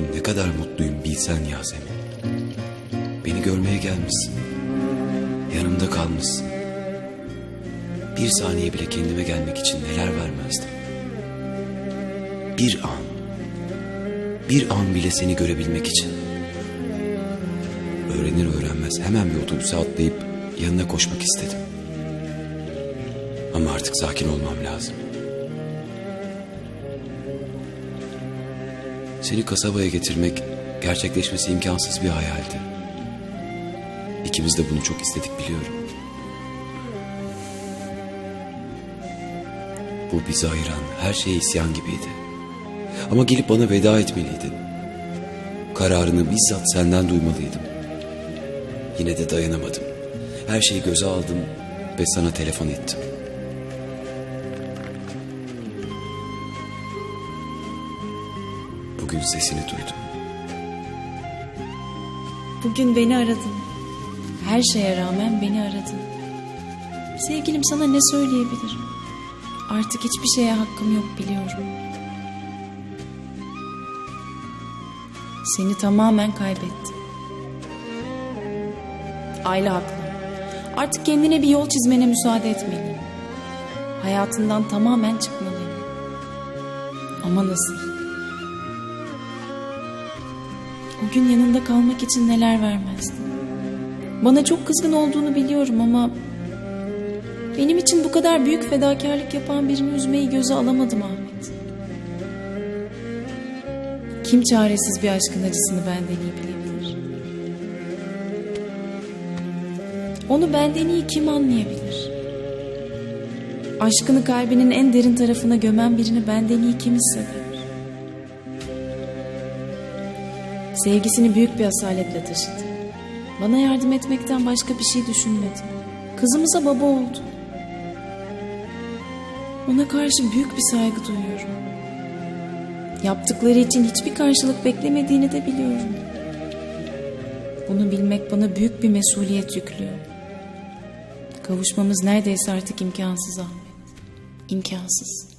Bugün ne kadar mutluyum bilsen Yasemin. Beni görmeye gelmişsin. Yanımda kalmışsın. Bir saniye bile kendime gelmek için neler vermezdim. Bir an. Bir an bile seni görebilmek için. Öğrenir öğrenmez hemen bir otobüse atlayıp yanına koşmak istedim. Ama artık sakin olmam lazım. Seni kasabaya getirmek gerçekleşmesi imkansız bir hayaldi. İkimiz de bunu çok istedik biliyorum. Bu bizi ayıran her şey isyan gibiydi. Ama gelip bana veda etmeliydin. Kararını bizzat senden duymalıydım. Yine de dayanamadım. Her şeyi göze aldım ve sana telefon ettim. Bugün sesini duydum. Bugün beni aradın. Her şeye rağmen beni aradın. Sevgilim sana ne söyleyebilirim? Artık hiçbir şeye hakkım yok biliyorum. Seni tamamen kaybettim. Aile haklı. Artık kendine bir yol çizmene müsaade etmeliyim. Hayatından tamamen çıkmalıyım. Ama nasıl? Gün yanında kalmak için neler vermezdim. Bana çok kızgın olduğunu biliyorum ama benim için bu kadar büyük fedakarlık yapan birini üzmeyi göze alamadım Ahmet. Kim çaresiz bir aşkın acısını benden iyi bilebilir? Onu benden iyi kim anlayabilir? Aşkını kalbinin en derin tarafına gömen birini benden iyi kim hisseder? Sevgisini büyük bir asaletle taşıdı. Bana yardım etmekten başka bir şey düşünmedi. Kızımıza baba oldu. Ona karşı büyük bir saygı duyuyorum. Yaptıkları için hiçbir karşılık beklemediğini de biliyorum. Bunu bilmek bana büyük bir mesuliyet yüklüyor. Kavuşmamız neredeyse artık imkansız Ahmet. İmkansız.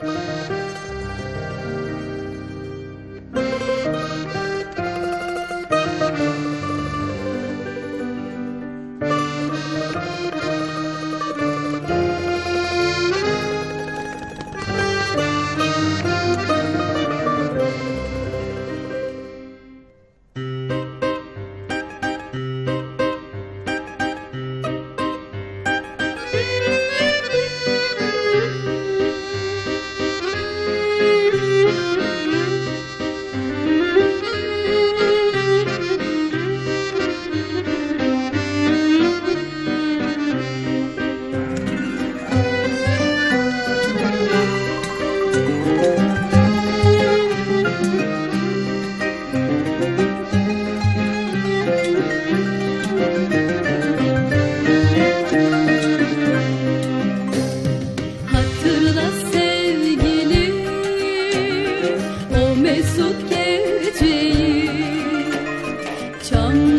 Hatırla trong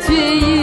却意